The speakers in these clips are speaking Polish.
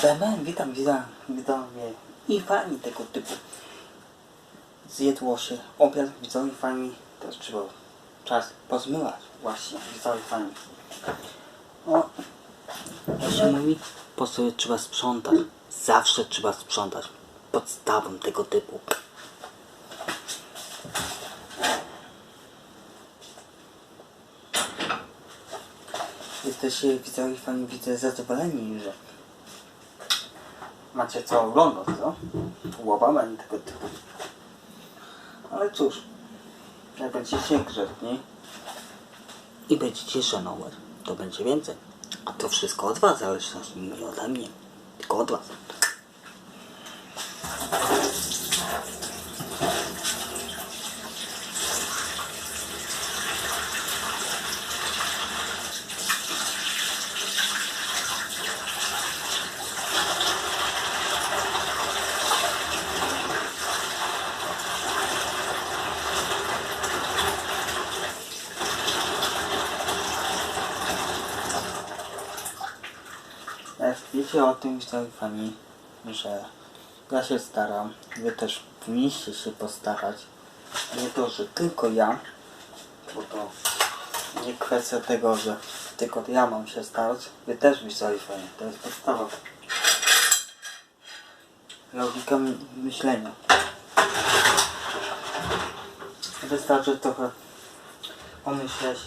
Semen, witam, witam, widzowie i fani tego typu. Zjedło się obiad, widzowie fani, teraz trzeba czas pozmywać, właśnie, widzowie fani. O, jak się mówi, po sobie trzeba sprzątać, zawsze trzeba sprzątać, podstawą tego typu. Jesteście widzowie fani, widzę zadowoleni, że macie co oglądać, co? Łapamy tego typu. Ale cóż, jak będziecie grzeczni i będziecie szanować, to będzie więcej. A to wszystko od was zależy, nie ode mnie, tylko od was. Jak wiecie o tym, widzowie fani, że ja się staram, wy też powinniście się postarać. A nie to, że tylko ja, bo to nie kwestia tego, że tylko ja mam się starać, wy też widzowie fani, to jest podstawa. Logika my- myślenia. Wystarczy trochę pomyśleć,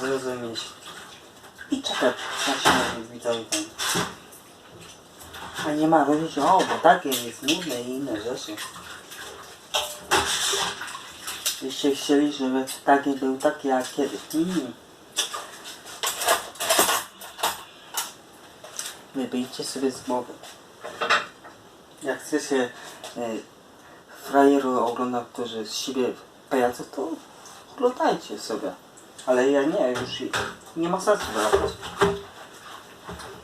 zrozumieć i czekać na się widzowie. A nie ma robić, o, bo takie jest nudne i inne rzeczy. Byście chcieli, żeby taki był taki jak kiedyś. Mm. Wybijcie sobie z głowy. Jak chcecie e, frajeru oglądać, którzy z siebie pajaców, to oglądajcie sobie. Ale ja nie, już nie ma sensu wracać.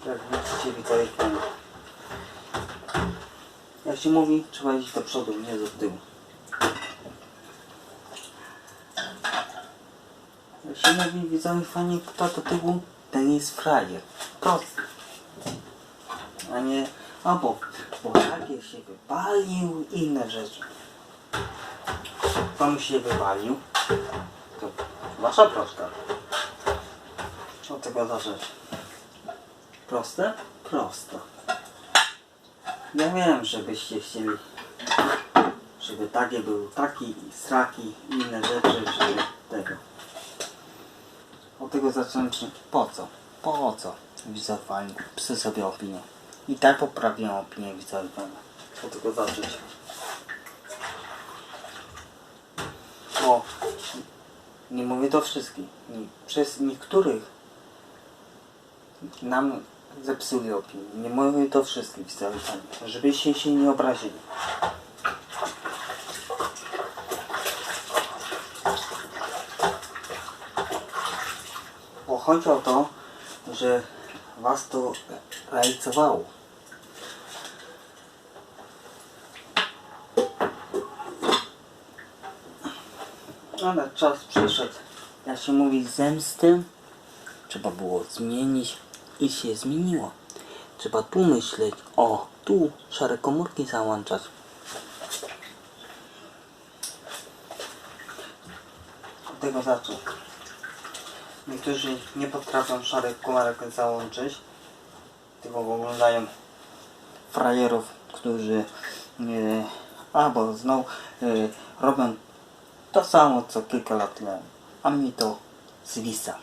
Jak widzicie, fajnie. Jak się mówi, trzeba iść do przodu, nie do tyłu. Jak się mówi, widzowie fani, kto do tyłu, ten jest frajer. Prosty. A nie, a bo, takie się wypalił, inne rzeczy. Komu się wywalił, to wasza prosta. Od tego za rzecz. Proste? Prosto. Ja wiem, żebyście chcieli, żeby takie był taki, straki i inne rzeczy, żeby tego. Od tego zacząć, po co? Po co? Widzowanie, psy sobie opinię. I tak poprawiłem opinię widzowania. Od tego zacząć. Bo nie mówię do wszystkich. Przez niektórych nam zepsuli opinię. Nie mówię to wszystkim widzowie, żebyście się nie obrazili. Bo chodzi o to, że was to realizowało. Ale czas przyszedł. Jak się mówi zemsty, trzeba było zmienić i się zmieniło. Trzeba tu myśleć, o, tu szare komórki załączać. Od tego zacząć. Niektórzy nie potrafią szarek komórek załączyć, tylko oglądają frajerów, którzy e, albo znowu e, robią to samo co kilka lat temu, a mi to zwisa.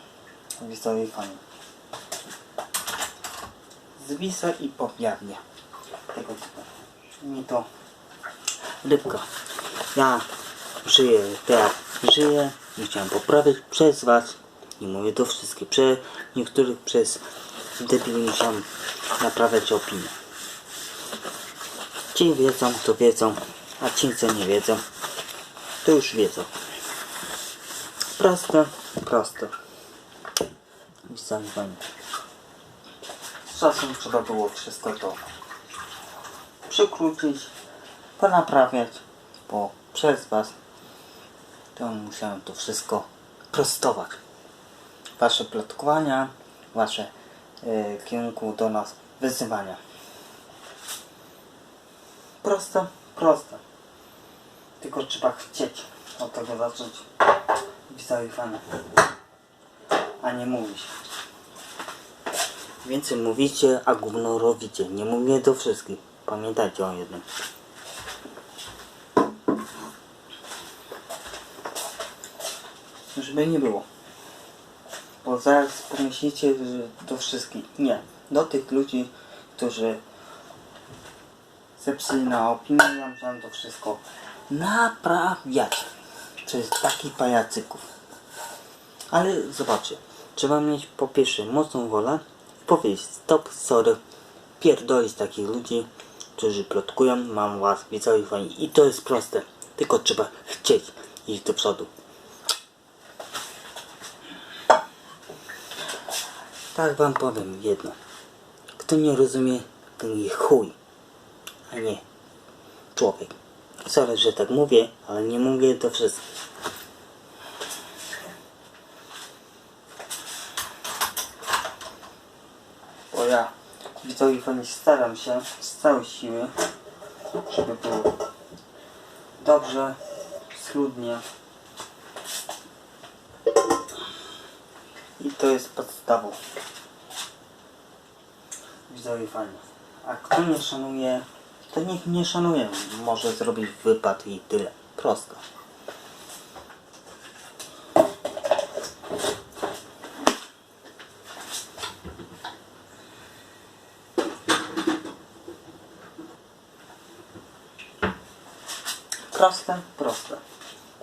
Widzowie fani zwisa i powiadnia tego. Mi to rybka. Ja żyję tak jak żyję i chciałem poprawić przez was i mówię to wszystkie. Prze niektórych przez debili musiałem naprawiać opinię. Ci wiedzą, to wiedzą, a ci co nie wiedzą, to już wiedzą. Proste, proste. I fajnie. Z czasem trzeba było wszystko to przykrócić, ponaprawiać, bo przez Was to musiałem to wszystko prostować. Wasze plotkowania, Wasze e, kierunku do nas wyzywania. proste, proste. Tylko trzeba chcieć od tego zacząć. Widzowie fajne. A nie mówić. Więcej mówicie, a gówno robicie. Nie mówię do wszystkich. Pamiętajcie o jednym. Żeby nie było. Bo zaraz pomyślicie, że do wszystkich. Nie. Do tych ludzi, którzy zepsuli na opinię, ja musiałem to wszystko naprawiać. Przez takich pajacyków. Ale zobaczcie, trzeba mieć po pierwsze mocną wolę i powiedzieć stop, sorry, pierdolić takich ludzi, którzy plotkują, mam was, widzowie fani. I to jest proste, tylko trzeba chcieć iść do przodu. Tak wam powiem jedno. Kto nie rozumie, ten chuj, a nie człowiek. Sorry, że tak mówię, ale nie mówię do wszystkich. Ja widzowie fani staram się z całej siły, żeby było dobrze, schludnie. I to jest podstawą. Widzowie fani. A kto nie szanuje, to niech nie szanuje. Może zrobić wypad i tyle. Prosto. Proste, proste.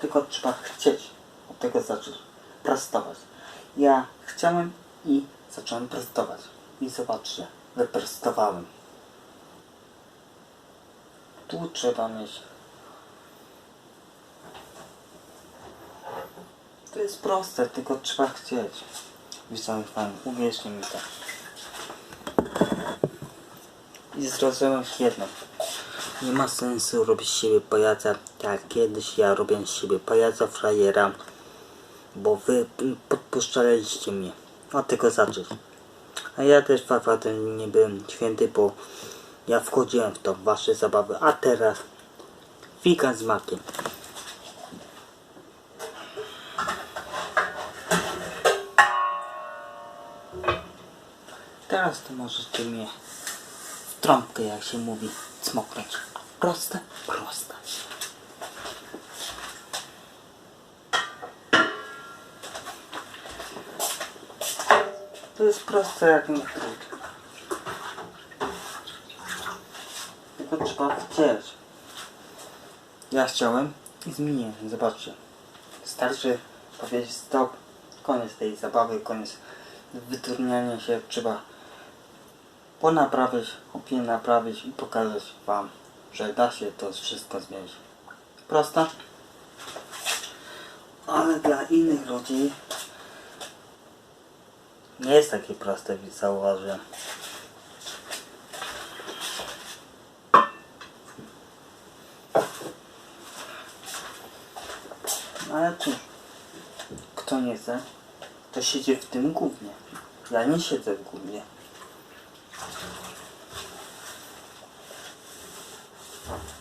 Tylko trzeba chcieć od tego zacząć. Prostować. Ja chciałem i zacząłem prostować. I zobaczcie, wyprostowałem. Tu trzeba mieć. To jest proste, tylko trzeba chcieć. Widzowie fajnie, uwierzcie mi to. I zrozumiałem jedno. Nie ma sensu robić siebie pajaca, tak kiedyś ja robiłem z siebie pajaca, frajera, bo wy podpuszczaliście mnie. Od tego zacząć. A ja też fafatem nie byłem święty, bo ja wchodziłem w to, wasze zabawy, a teraz fika z makiem. Teraz to możecie mnie w trąbkę, jak się mówi, cmoknąć. Proste, proste. To jest proste jak mi trud. Tylko trzeba chcieć. Ja chciałem i zmieniłem. Zobaczcie. Starczy powiedzieć stop. Koniec tej zabawy, koniec wytrudniania się. Trzeba ponaprawiać, opinię naprawić i pokazać Wam, że da się to wszystko zmienić. Proste? Ale dla innych ludzi nie jest takie proste, zauważyłem. No ale cóż, kto nie chce, to siedzi w tym głównie. Ja nie siedzę w głównie.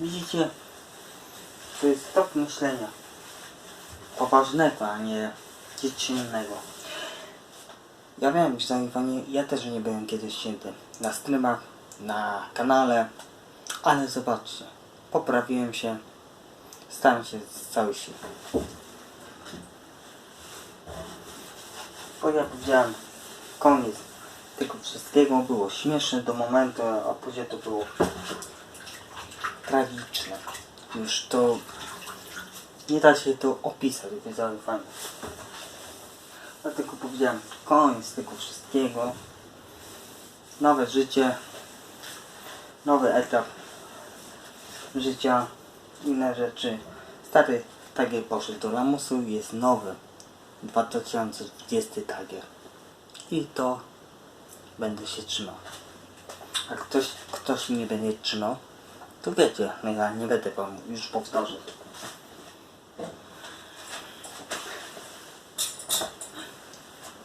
Widzicie, to jest stop myślenia. Poważnego, a nie dziecięcego. Ja wiem, że zaniefanie, ja też nie byłem kiedyś święty. Na streamach, na kanale, ale zobaczcie, poprawiłem się, stałem się z całej siły. Bo ja powiedziałem, koniec tego wszystkiego było śmieszne do momentu, a później to było tragiczne. Już to nie da się to opisać, widzowie fajnie. Dlatego powiedziałem, koniec tego wszystkiego. Nowe życie, nowy etap życia, inne rzeczy. Stary tagier poszedł do lamusu, jest nowy 2020 tagier. I to będę się trzymał. A ktoś, ktoś mnie będzie trzymał, to wiecie, ja nie będę wam już powtarzał.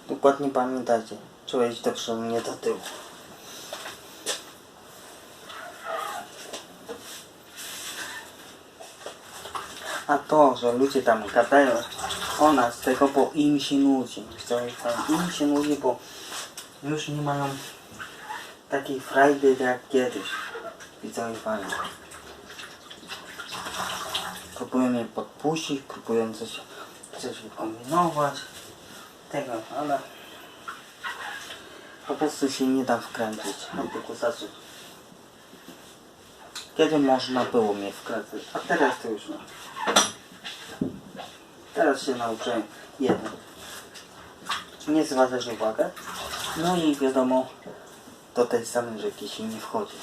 Dokładnie pamiętajcie, trzeba iść do przodu, nie do tyłu. A to, że ludzie tam gadają o nas tego, bo im się nudzi. Im się nudzi, bo już nie mają takiej frajdy jak kiedyś. Widzowie fani. Próbują mnie podpuścić, próbują coś, coś wykombinować. Tego, ale po prostu się nie da wkręcić. No tylko znaczy. Kiedy można było mnie wkręcić, a teraz to już nie. Teraz się nauczyłem jedno. Nie zwracać uwagę. No i wiadomo, do tej samej rzeki się nie wchodzi.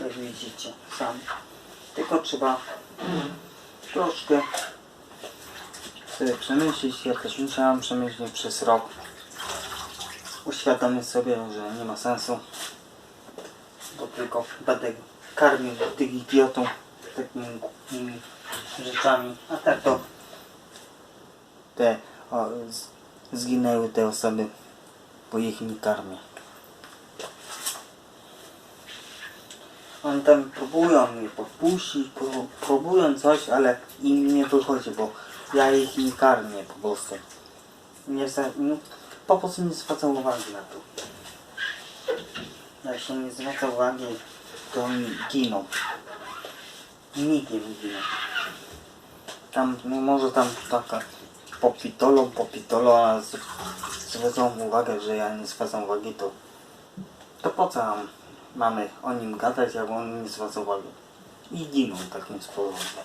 Jak widzicie sami. Tylko trzeba troszkę sobie przemyśleć. Ja też musiałam przemyśleć przez rok. Uświadomić sobie, że nie ma sensu. Bo tylko będę karmił tych idiotów takimi głupimi rzeczami. A tak to te o, zginęły te osoby, bo ich nie karmię. Oni tam próbują mnie podpuścić, pró- próbują coś, ale im nie wychodzi, bo ja ich nie karmię po prostu. Nie, no, po prostu nie zwracam uwagi na to. Jak się nie zwraca uwagi, to giną. Nikt nie giną. Tam, no może tam taka popitolo, popitolo, a zwracam uwagę, że ja nie zwracam uwagi, to to po co nam mamy o nim gadać, jak on nie zwraca uwagi? I giną takim sposobem.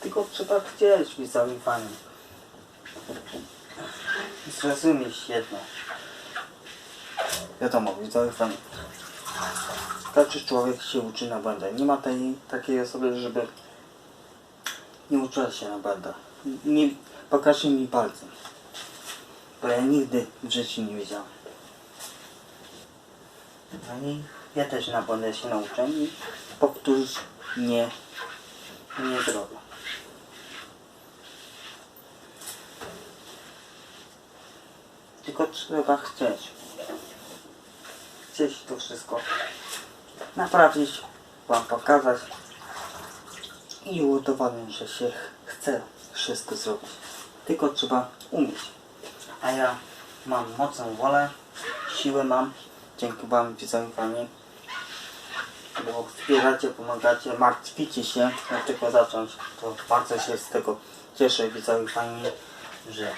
Tylko trzeba chcieć być zaufani. Zrozumieć jedno. Wiadomo, być zaufani. Każdy człowiek się uczy na błędach. Nie ma tej, takiej osoby, żeby nie uczyła się na błędach. Nie, pokażcie mi palcem. Bo ja nigdy w życiu nie wiedziałem. No i ja też na błędach się nauczę i powtórzyć nie, nie zrobię. Tylko trzeba chcieć. Chcieć to wszystko naprawić, wam pokazać i udowodnić, że się chce wszystko zrobić. Tylko trzeba umieć. A ja mam mocną wolę, siłę mam. Dzięki wam widzowie bo wspieracie, pomagacie, martwicie się, dlaczego zacząć. To bardzo się z tego cieszę widzowie fajnie, że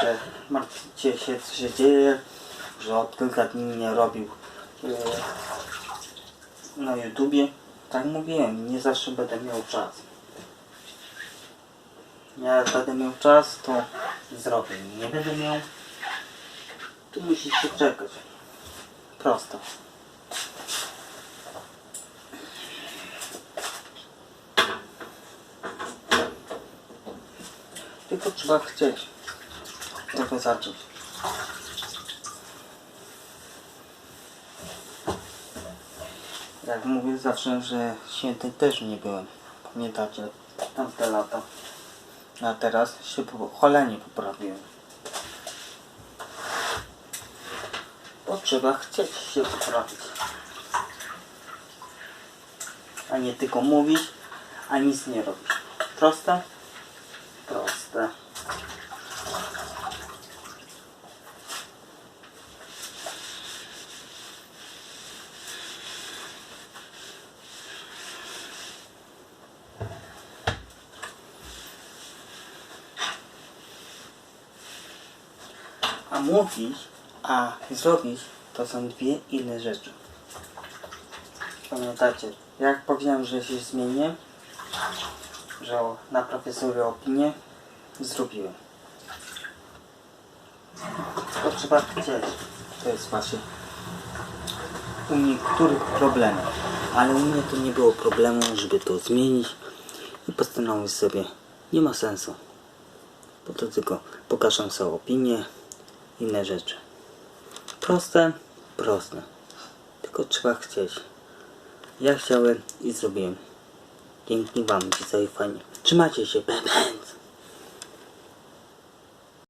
że martwicie się co się dzieje, że od kilka dni nie robił e, na YouTubie. Tak mówiłem, nie zawsze będę miał czas. Jak będę miał czas, to zrobię. Nie będę miał, to musicie czekać. Prosto. Tylko trzeba chcieć tego zacząć. Jak mówię zawsze, że święty też nie byłem. Pamiętacie tamte lata. A teraz się po cholenie poprawiłem. Bo trzeba chcieć się poprawić. A nie tylko mówić, a nic nie robić. Proste? A mówić, a zrobić to są dwie inne rzeczy. Pamiętacie, jak powiedziałem, że się zmienię, że naprawię sobie opinię, zrobiłem. To trzeba chcieć. To jest właśnie u niektórych problemów. Ale u mnie to nie było problemu, żeby to zmienić i postanowić sobie, nie ma sensu. Bo to tylko pokażę sobie opinię, inne rzeczy. Proste, proste. Tylko trzeba chcieć. Ja chciałem i zrobiłem. Dzięki Wam, widzowie fajnie. Trzymajcie się, bębenc.